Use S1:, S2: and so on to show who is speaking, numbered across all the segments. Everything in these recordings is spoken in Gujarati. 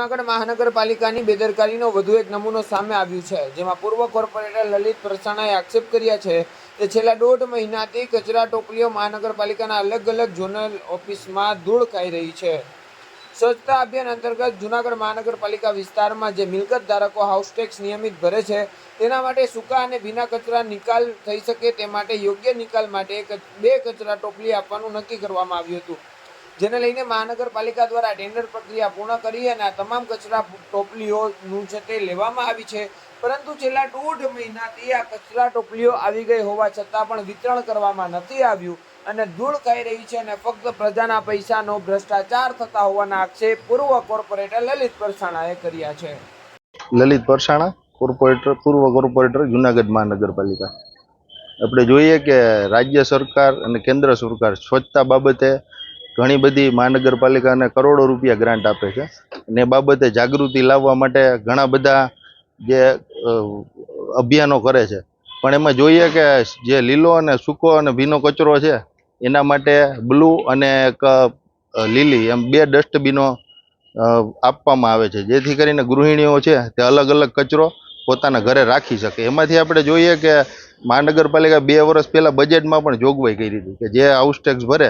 S1: મહાનગરપાલિકાની બેદરકારીનો વધુ એક નમૂનો સામે આવ્યું છે, જેમાં પૂર્વ કોર્પોરેટર લલિત પરસાણાએ આક્ષેપ કર્યા છે કે છેલ્લા દોઢ મહિનાથી કચરા ટોપલીઓ મહાનગરપાલિકાના અલગ અલગ ઝોનલ ઓફિસમાં ધૂળ ખાઈ રહી છે. સ્વચ્છતા અભિયાન અંતર્ગત જુનાગઢ મહાનગરપાલિકા વિસ્તારમાં જે મિલકત ધારકો હાઉસ ટેક્સ નિયમિત ભરે છે, તેના માટે સૂકા અને ભીના કચરા નિકાલ થઈ શકે તે માટે યોગ્ય નિકાલ માટે બે કચરા ટોપલી આપવાનું નક્કી કરવામાં આવ્યું હતું. જેને લઈને મહાનગરપાલિકા દ્વારા ટેન્ડર પ્રક્રિયા પૂર્ણ કરી અને આ તમામ કચરા ટોપલીઓનું છે તે લેવામાં આવી છે. પરંતુ છેલ્લા દોઢ મહિનાથી આ કચરા ટોપલીઓ આવી ગઈ હોવા છતાં પણ વિતરણ કરવામાં નથી આવ્યું અને ધૂળ ખાઈ રહી છે અને ફક્ત પ્રજાના પૈસાનો ભ્રષ્ટાચાર થતા હોવાના આક્ષેપ પૂર્વ કોર્પોરેટર લલિત પરસાણાએ કર્યા છે.
S2: લલિત પરસાણા, કોર્પોરેટર, પૂર્વ કોર્પોરેટર, જુનાગઢ મહાનગરપાલિકા. આપણે જોઈએ કે રાજ્ય સરકાર અને કેન્દ્ર સરકાર સ્વચ્છતા બાબતે ઘણી બધી મહાનગરપાલિકાને કરોડો રૂપિયા ગ્રાન્ટ આપે છે. એ બાબતે જાગૃતિ લાવવા માટે ઘણા બધા જે અભિયાનો કરે છે. પણ એમાં જોઈએ કે જે લીલો અને સૂકો અને ભીનો કચરો છે, એના માટે બ્લુ અને એક લીલી એમ બે ડસ્ટબીનો આપવામાં આવે છે. જેથી કરીને ગૃહિણીઓ છે તે અલગ અલગ કચરો પોતાના ઘરે રાખી શકે. એમાંથી આપણે જોઈએ કે મહાનગરપાલિકા બે વર્ષ પહેલાં બજેટમાં પણ જોગવાઈ કરી હતી કે જે હાઉસ ટેક્સ ભરે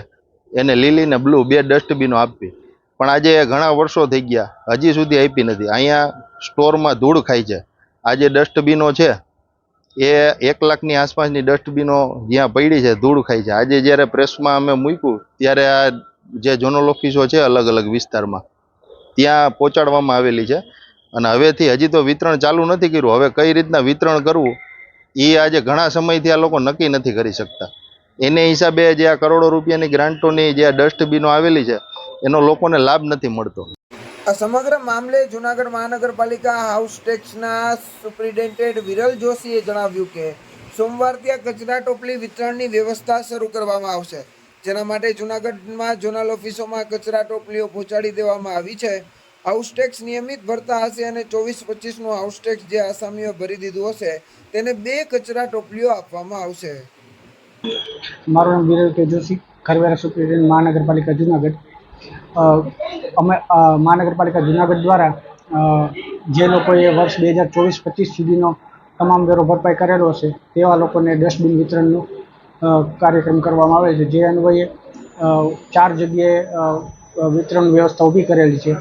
S2: એને લીલી ને બ્લુ બે ડસ્ટબીનો આપવી પણ આજે ઘણા વર્ષો થઈ ગયા. હજી સુધી આપી નથી. અહીંયા સ્ટોરમાં ધૂળ ખાય છે. આજે ડસ્ટબીનો છે, એ એક લાખની આસપાસની ડસ્ટબીનો જ્યાં પડી છે, ધૂળ ખાય છે. આજે જ્યારે પ્રેસમાં અમે મૂક્યું, ત્યારે આ જે ઝોનલ ઓફિસો છે, અલગ અલગ વિસ્તારમાં, ત્યાં પહોંચાડવામાં આવેલી છે. અને હવેથી હજી તો વિતરણ ચાલુ નથી કર્યું. હવે કઈ રીતના વિતરણ કરવું એ આજે ઘણા સમયથી આ લોકો નક્કી નથી કરી શકતા. એને હિસાબે જે આ કરોડો રૂપિયાની ગ્રાન્ટોની જે આ ડસ્ટબીનો આવેલી છે, એનો લોકોને લાભ નથી મળતો.
S1: આ સમગ્ર મામલે જુનાગઢ મહાનગરપાલિકા હાઉસ ટેક્સના સુપ્રિન્ટેન્ડન્ટ વિરલ જોશીએ જણાવ્યું કે સોમવારથી આ કચરા ટોપલી વિતરણની વ્યવસ્થા શરૂ કરવામાં આવશે. જેના માટે જુનાગઢમાં ઝોનલ ઓફિસોમાં કચરા ટોપલીઓ પહોંચાડી દેવામાં આવી છે. હાઉસ ટેક્સ નિયમિત ભરતા હશે અને ચોવીસ પચીસનું હાઉસ ટેક્સ જે આસામીઓ ભરી દીધું હશે, તેને બે કચરા ટોપલીઓ આપવામાં આવશે.
S3: મારું નામ વિરલ કે જોશી, ખરવેરા સુપ્રિન્ટેન્ડન્ટ મહાનગરપાલિકા જુનાગઢ. અમે મહાનગરપાલિકા જુનાગઢ દ્વારા જે લોકોએ વર્ષ બે હજાર ચોવીસ પચીસ સુધીનો તમામ વેરો ભરપાઈ કરેલો હશે, તેવા લોકોને ડસ્ટબિન વિતરણનું કાર્યક્રમ કરવામાં આવે છે. જે અન્વયે ચાર જગ્યાએ વિતરણ વ્યવસ્થા ઊભી કરેલી છે.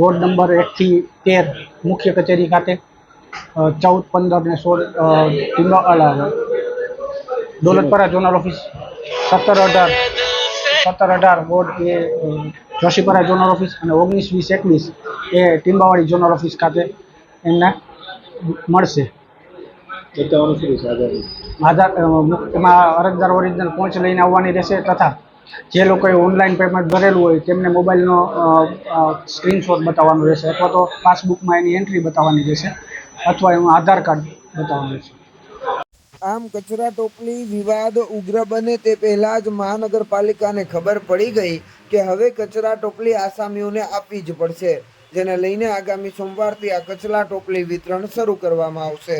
S3: વોર્ડ નંબર એકથી તેર મુખ્ય કચેરી ખાતે ચૌદ, પંદર ને સોળ ટીમો દોલતપરા ઝોનલ ઓફિસ, સત્તર અઢાર સત્તર અઢાર બોર્ડ એ જોશીપરા ઝોનલ ઓફિસ અને ઓગણીસ વીસ એકવીસ એ ટીંબાવાડી ઝોનલ ઓફિસ ખાતે એમને મળશે. આધાર એમાં અરજદાર ઓરિજિનલ પહોંચ લઈને આવવાની રહેશે તથા જે લોકોએ ઓનલાઈન પેમેન્ટ ભરેલું હોય તેમને મોબાઈલનો સ્ક્રીનશોટ બતાવવાનો રહેશે અથવા તો પાસબુકમાં એની એન્ટ્રી બતાવવાની રહેશે અથવા એનું આધાર કાર્ડ બતાવવાનું રહેશે.
S1: આમ કચરા ટોપલી વિવાદ ઉગ્ર બને તે પહેલા જ મહાનગરપાલિકાને ખબર પડી ગઈ કે હવે કચરા ટોપલી આસામીઓને આપવી જ પડશે, જેને લઈને આગામી સોમવારથી આ કચરા ટોપલી વિતરણ શરૂ કરવામાં આવશે.